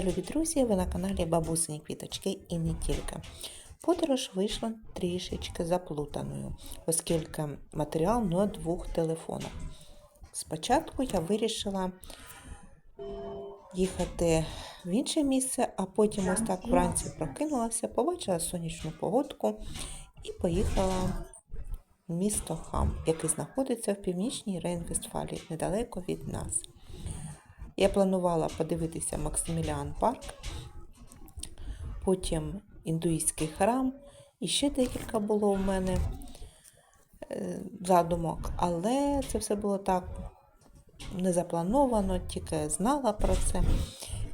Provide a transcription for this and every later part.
Вітаю, любі друзі! Ви на каналі Бабусині Квіточки і не тільки. Подорож вийшла трішечки заплутаною, оскільки матеріал на двох телефонах. Спочатку я вирішила їхати в інше місце, а потім ось так вранці прокинулася, побачила сонячну погодку і поїхала в місто Хам, яке знаходиться в північній Рейн-Вестфалії, недалеко від нас. Я планувала подивитися Максиміліан парк, потім індуїстський храм, і ще декілька було в мене е, задумок, але це все було так не заплановано, тільки знала про це.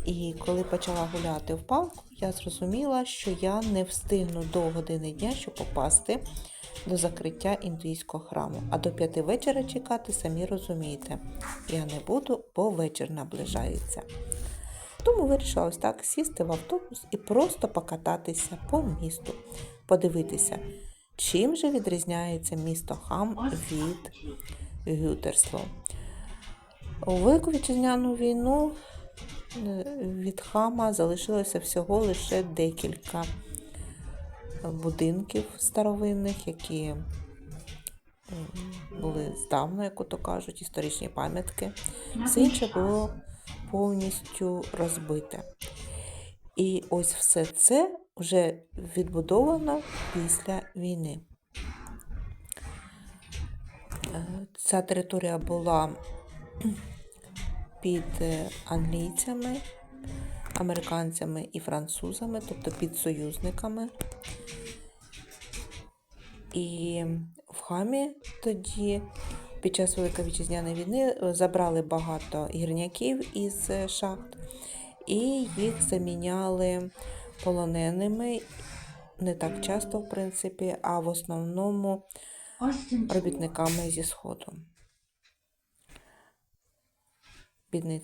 І коли почала гуляти в парку, я зрозуміла, що я не встигну до години дня, щоб попасти до закриття індуїзького храму. А до п'яти вечора чекати, самі розумієте, я не буду, бо вечір наближається. Тому вирішила ось так сісти в автобус і просто покататися по місту, подивитися, чим же відрізняється місто Хам від Гютерсло. У Велику вітчизняну війну від Хама залишилося всього лише декілька будинків старовинних, які були здавна, як то кажуть, історичні пам'ятки. Все інше було повністю розбите. І ось все це вже відбудовано після війни. Е, Ця територія була під е, англійцями, американцями і французами, тобто під союзниками. І в Хамі тоді, під час Великої вітчизняної війни, забрали багато гірняків із е, шахт, і їх заміняли полоненими не так часто, в принципі, а в основному робітниками зі Сходу.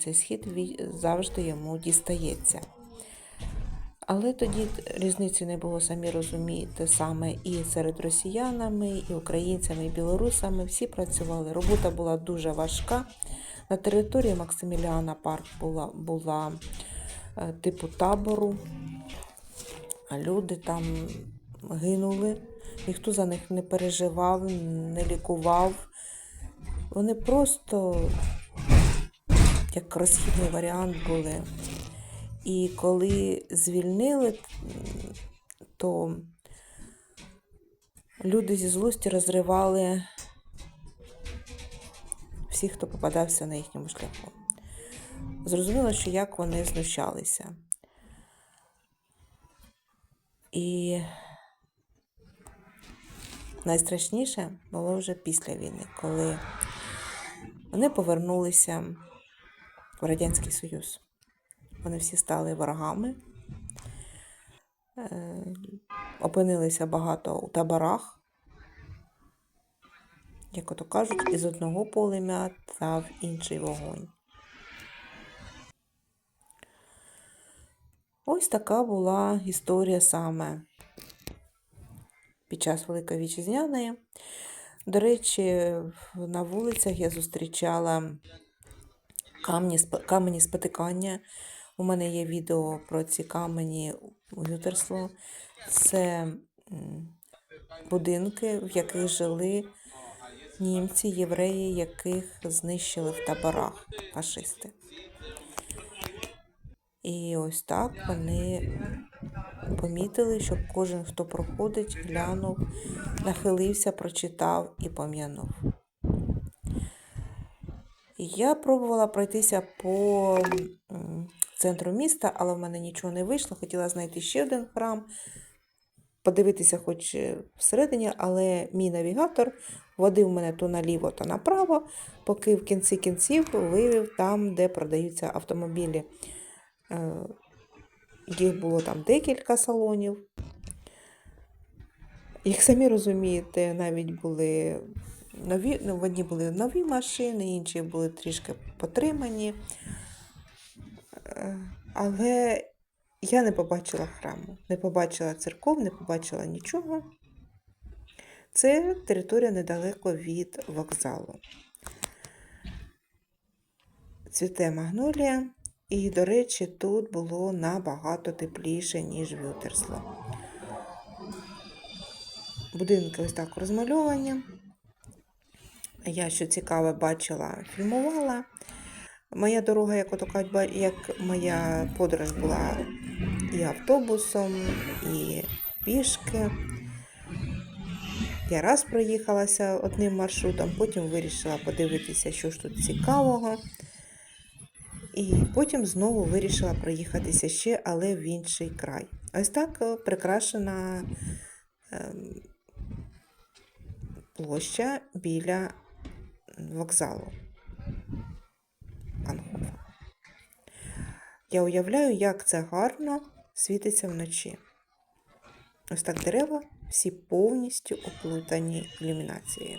Цей схід завжди йому дістається. Але тоді різниці не було, самі розумієте, саме і серед росіянами, і українцями, і білорусами. Всі працювали. Робота була дуже важка. На території Максиміліана парк була, була е, типу табору. А люди там гинули, ніхто за них не переживав, не лікував. Вони просто як розхідний варіант були. І коли звільнили, то люди зі злості розривали всіх, хто попадався на їхньому шляху. Зрозуміло, що як вони знущалися. І найстрашніше було вже після війни, коли вони повернулися в Радянський Союз. Вони всі стали ворогами, е, опинилися багато у таборах, як ото кажуть, із одного полем'я та в інший вогонь. Ось така була історія саме під час Великої Вітчизняної. До речі, на вулицях я зустрічала камні, камені спотикання. У мене є відео про ці камені Гютерсло. Це будинки, в яких жили німці, євреї, яких знищили в таборах фашисти. І ось так вони помітили, щоб кожен, хто проходить, глянув, нахилився, прочитав і пом'янув. Я пробувала пройтися по центру міста, але в мене нічого не вийшло. Хотіла знайти ще один храм, подивитися хоч е, всередині, але мій навігатор водив мене то наліво, то направо, поки в кінці кінців виявив там, де продаються автомобілі. Е, Їх було там декілька салонів. Як самі розумієте, навіть були нові, ну, в одні були нові машини, інші були трішки потримані. Е, Але я не побачила храму, не побачила церков, не побачила нічого. Це територія недалеко від вокзалу. Цвіте магнолія, І, до речі, тут було набагато тепліше, ніж в Ютерсло. Будинки ось так розмальовані. Я, що цікаве, бачила, фільмувала. Моя дорога, як ото кажуть, як моя подорож була і автобусом, і пішки. Я раз проїхалася одним маршрутом, потім вирішила подивитися, що ж тут цікавого. І потім знову вирішила проїхатися ще, але в інший край. Ось так е, прикрашена ем, площа біля вокзалу Анхофа. Я уявляю, як це гарно світиться вночі. Ось так дерева всі повністю оплутані ілюмінацією.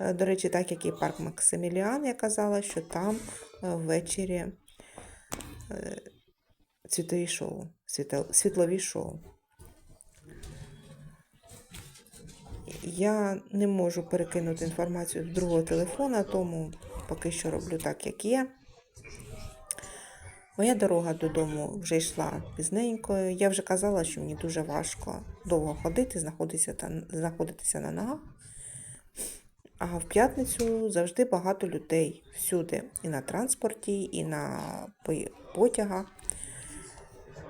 Е, До речі, так як і парк Максиміліан, я казала, що там е, ввечері е, цвітові шоу, світлові шоу. Я не можу перекинути інформацію з другого телефона, тому поки що роблю так, як є. Моя дорога додому вже йшла пізненькою. Я вже казала, що мені дуже важко довго ходити, знаходитися, та, знаходитися на ногах. А в п'ятницю завжди багато людей всюди. І на транспорті, і на потягах.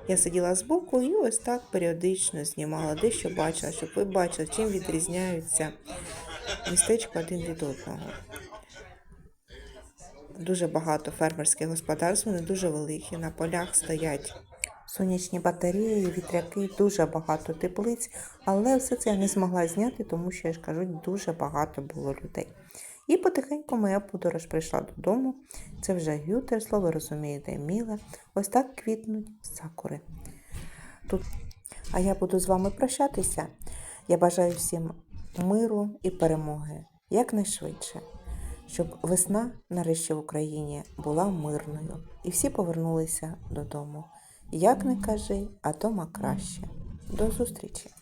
Я сиділа збоку і ось так періодично знімала, дещо бачила, щоб ви бачили, чим відрізняються містечка один від одного. Дуже багато фермерських господарств, вони дуже великі. На полях стоять сонячні батареї, вітряки, дуже багато теплиць, але все це я не змогла зняти, тому що я ж кажу, дуже багато було людей. І потихеньку моя подорож прийшла додому. Це вже Гютерсло, ви розумієте, міле. Ось так квітнуть сакури. Тут... А я буду з вами прощатися. Я бажаю всім миру і перемоги якнайшвидше, щоб весна нарешті в Україні була мирною і всі повернулися додому. Як не кажи, а дома краще. До зустрічі!